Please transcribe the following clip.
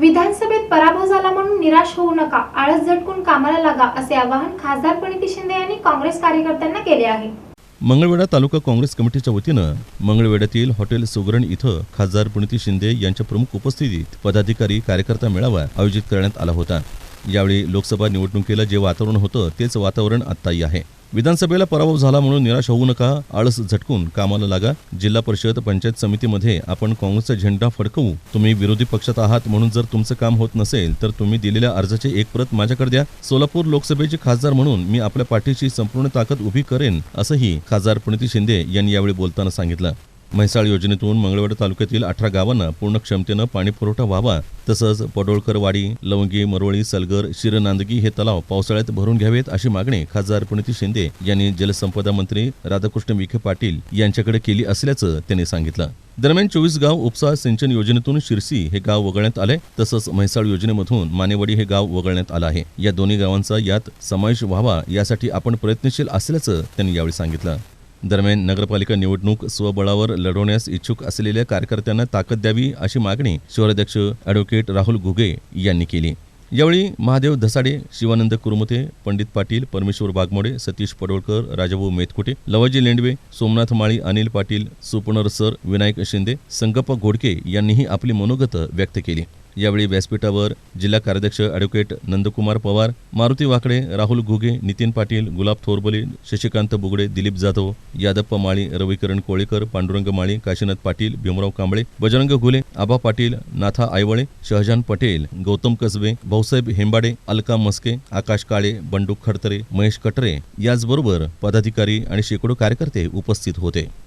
विधानसभेत पराभव झाला म्हणून निराश होऊ नका आळस झटकून कामाला लागा असे आवाहन खासदार प्रणिती शिंदे यांनी काँग्रेस कार्यकर्त्यांना केले आहे. मंगळवेढा तालुका काँग्रेस कमिटीच्या वतीनं मंगळवेढ्यातील हॉटेल सुगरण इथं खासदार प्रणिती शिंदे यांच्या प्रमुख उपस्थितीत पदाधिकारी कार्यकर्ता मेळावा आयोजित करण्यात आला होता. यावेळी लोकसभा निवडणुकीला जे वातावरण होतं तेच वातावरण आत्ताही आहे. विधानसभेला पराभव झाला म्हणून निराश होऊ नका आळस झटकून कामाला लागा. जिल्हा परिषद पंचायत समितीमध्ये आपण काँग्रेसचा झेंडा फडकवू. तुम्ही विरोधी पक्षात आहात म्हणून जर तुमचं काम होत नसेल तर तुम्ही दिलेल्या अर्जाची एक प्रत माझ्याकडे द्या. सोलापूर लोकसभेचे खासदार म्हणून मी आपल्या पाठीशी संपूर्ण ताकद उभी करेन असंही खासदार प्रणिती शिंदे यांनी यावेळी बोलताना सांगितलं. म्हैसाळ योजनेतून मंगळवेढा तालुक्यातील अठरा गावांना पूर्ण क्षमतेनं पाणीपुरवठा व्हावा तसंच पडोळकरवाडी लवंगी मरोळी सलगर शिरनांदगी हे तलाव पावसाळ्यात भरून घ्यावेत अशी मागणी खासदार प्रणिती शिंदे यांनी जलसंपदा मंत्री राधाकृष्ण विखे पाटील यांच्याकडे केली असल्याचं त्यांनी सांगितलं. दरम्यान चोवीस गाव उपसा सिंचन योजनेतून शिरसी हे गाव वगळण्यात आले तसंच म्हैसाळ योजनेमधून मानेवाडी हे गाव वगळण्यात आलं आहे. या दोन्ही गावांचा यात समावेश व्हावा यासाठी आपण प्रयत्नशील असल्याचं त्यांनी यावेळी सांगितलं. दरम्यान नगरपालिका निवडणूक स्वबळावर लढवण्यास इच्छुक असलेल्या कार्यकर्त्यांना ताकद द्यावी अशी मागणी शहराध्यक्ष ॲडव्होकेट राहुल घुगे यांनी केली. यावेळी महादेव धसाडे शिवानंद कुरमुते पंडित पाटील परमेश्वर वाघमोडे सतीश पडोळकर राजाभाऊ मेतकुटे लवाजी लेंडवे सोमनाथ माळी अनिल पाटील सुपणर सर विनायक शिंदे संगप्पा घोडके यांनीही आपली मनोगत व्यक्त केली. यावेळी व्यासपीठावर जिल्हा कार्याध्यक्ष अॅडव्होकेट नंदकुमार पवार मारुती वाकडे राहुल घुगे नितीन पाटील गुलाब थोरबले शशिकांत बुगडे दिलीप जाधव यादप्पा माळी रविकरण कोळेकर पांडुरंग माळी काशीनाथ पाटील भीमराव कांबळे बजरंग घुले आबा पाटील नाथा आयवळे शहजान पटेल गौतम कसबे भाऊसाहेब हेंबाडे अलका मस्के आकाश काळे बंडू खडतरे महेश कटरे. याचबरोबर पदाधिकारी आणि शेकडो कार्यकर्ते उपस्थित होते.